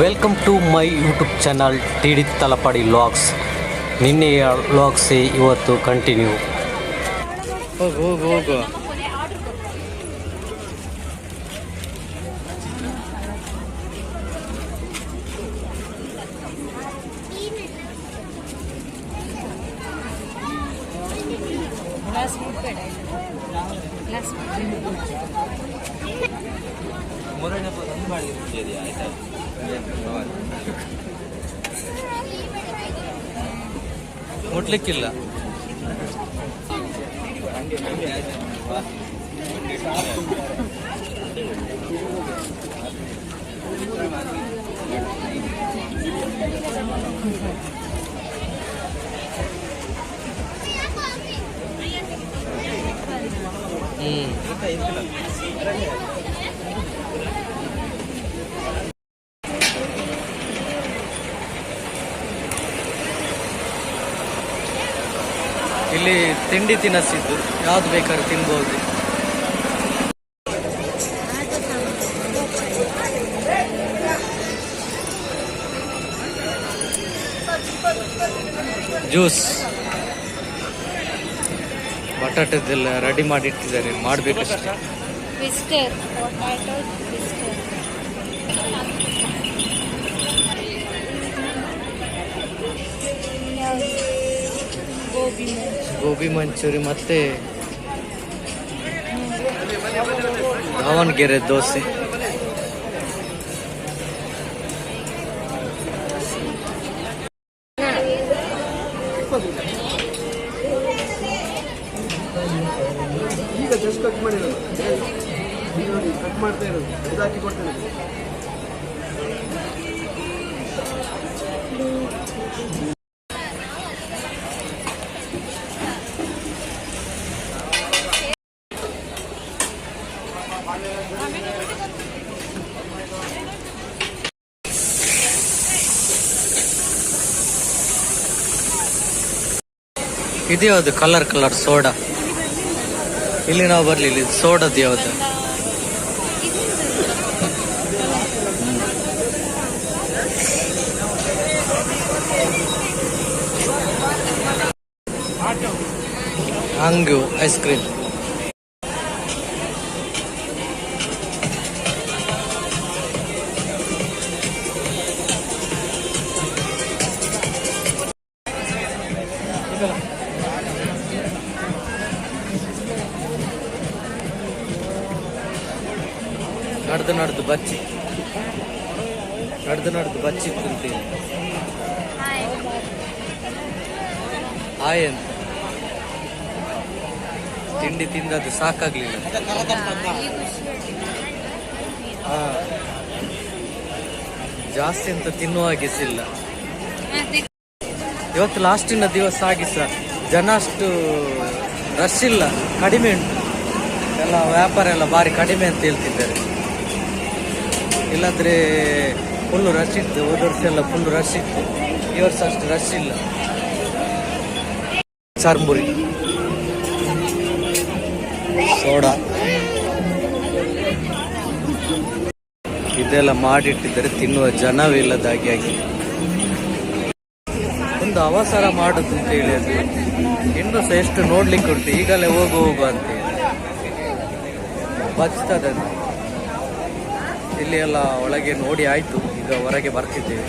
Welcome to my YouTube channel T D Talapady logs ನಿನ್ನೆಯ ಲಾಗ್ಸೇ ಇವತ್ತು ಕಂಟಿನ್ಯೂ ಹೋಗು ಹೋಗು ಹೋಗು. ಗ್ಲಾಸ್ ಮುಟ್ಬೇಡ ಗ್ಲಾಸ್ ಮುಟ್ಲಿಕ್ಕಿಲ್ಲ ಹ್ಮ್ ಇಲ್ಲಿ ತಿಂಡಿ ತಿನಸಿದ್ದು ಯಾವ್ದು ಬೇಕಾದ್ರೂ ತಿನ್ಬಹುದು ಜ್ಯೂಸ್. ಬಟಾಟದೆಲ್ಲ ರೆಡಿ ಮಾಡಿ ಇಟ್ಟಿದ್ದಾರೆ ಮಾಡ್ಬೇಕಷ್ಟೇ ಗೋಬಿ ಮಂಚೂರಿ. ಮತ್ತೆ ದಾವಣಗೆರೆ ದೋಸೆ. ಈಗ ಜಸ್ಟ್ ಕಟ್ ಮಾಡಿರೋದು. ನೋಡಿ ಕಟ್ ಮಾಡ್ತಾ ಇರೋದು. ಇದಾಕಿ ಕೊಡ್ತೇನೆ ಇದು ಯಾವುದು? ಕಲರ್ ಕಲರ್ ಸೋಡಾ ಇಲ್ಲಿ ನಾವು ಬರ್ಲಿಲ್ಲ ಇದು ಸೋಡಾದ ಯಾವುದು? ಹಂಗು ಐಸ್ ಕ್ರೀಮ್ ನಡೆದು ನಡೆದು ಬಚ್ಚಿ. ನಡೆದು ನಡೆದು ಬಚ್ಚಿ ತಿಂತೀನಿ ಹಾಯ್ ಅಂತ. ತಿಂಡಿ ತಿಂದದ್ದು ಸಾಕಾಗ್ಲಿಲ್ಲ. ಹಾ. ಜಾಸ್ತಿ ಅಂತ ತಿನ್ನುವ ಆಗಿಸಿಲ್ಲ ಇವತ್ತು ಲಾಸ್ಟಿನ ದಿವಸ ಆಗಿ ಸರ್ ಜನ ಅಷ್ಟು ರಶ್ ಇಲ್ಲ. ಕಡಿಮೆ ಉಂಟು. ಎಲ್ಲ ವ್ಯಾಪಾರ ಎಲ್ಲ ಭಾರಿ ಕಡಿಮೆ ಅಂತ ಹೇಳ್ತಿದ್ದಾರೆ. ಇಲ್ಲಾಂದ್ರೆ ಫುಲ್ಲು ರಶ್ ಇತ್ತು, ಹೋದ ವರ್ಷ ಎಲ್ಲ ಫುಲ್ ರಶ್ ಇತ್ತು. ಈ ವರ್ಷ ಅಷ್ಟು ರಶ್ ಇಲ್ಲ. ಚರ್ಮುರಿ ಸೋಡಾ. ಇದೆಲ್ಲ ಮಾಡಿಟ್ಟಿದ್ದಾರೆ, ತಿನ್ನುವ ಜನವಿಲ್ಲದಾಗಿ ಆಗಿದೆ. ಒಂದು ಅವಸರ ಮಾಡುದು ಅಂತ ಹೇಳಿ ಅದು. ಇನ್ನು ಸಹ ಎಷ್ಟು ನೋಡ್ಲಿಕ್ಕೆ ಉಂಟು, ಈಗಲೇ ಹೋಗು ಹೋಗು ಅಂತ ಹೇಳಿ. ಬಚ್ತದೆ. ಇಲ್ಲಿ ಎಲ್ಲ ಒಳಗೆ ನೋಡಿ ಆಯ್ತು ಈಗ ಹೊರಗೆ ಬರ್ತಿದ್ದೇವೆ.